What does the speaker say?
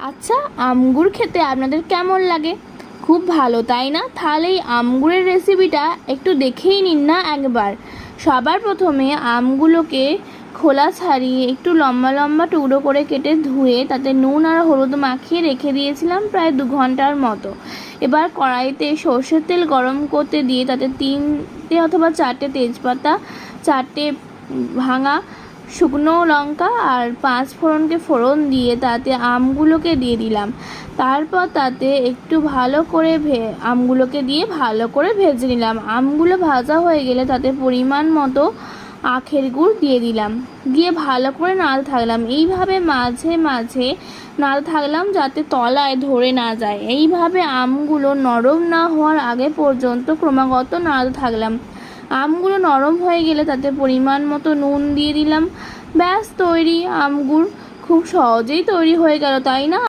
আচ্ছা আমগুর খেতে আপনাদের কেমন লাগে? খুব ভালো, তাই না? তাহলে এই আমগুরের রেসিপিটা একটু দেখেই নিন না একবার। সবার প্রথমে আমগুলোকে খোলা ছাড়িয়ে একটু লম্বা লম্বা টুকরো করে কেটে ধুয়ে তাতে নুন আর হলুদ মাখিয়ে রেখে দিয়েছিলাম প্রায় দু ঘণ্টার মতো। এবার কড়াইতে সর্ষের তেল গরম করতে দিয়ে তাতে তিনটে অথবা চারটে তেজপাতা, চারটে ভাঙা শুকনো লঙ্কা আর পাঁচ ফোড়নকে ফোড়ন দিয়ে তাতে আমগুলোকে দিয়ে দিলাম। তারপর তাতে একটু ভালো করে ভে, আমগুলোকে দিয়ে ভালো করে ভেজে নিলাম। আমগুলো ভাজা হয়ে গেলে তাতে পরিমাণ মতো আখের গুড় দিয়ে দিলাম। দিয়ে ভালো করে নাড়তে থাকলাম। এইভাবে মাঝে মাঝে নাড়তে থাকলাম যাতে তলায় ধরে না যায়। এইভাবে আমগুলো নরম না হওয়ার আগে পর্যন্ত ক্রমাগত নাড়তে থাকলাম। আমগুলো নরম হয়ে গেলে তাতে পরিমাণ মতো নুন দিয়ে দিলাম। ব্যাস, তৈরি আমগুড়। খুব সহজেই তৈরি হয়ে গেল, তাই না?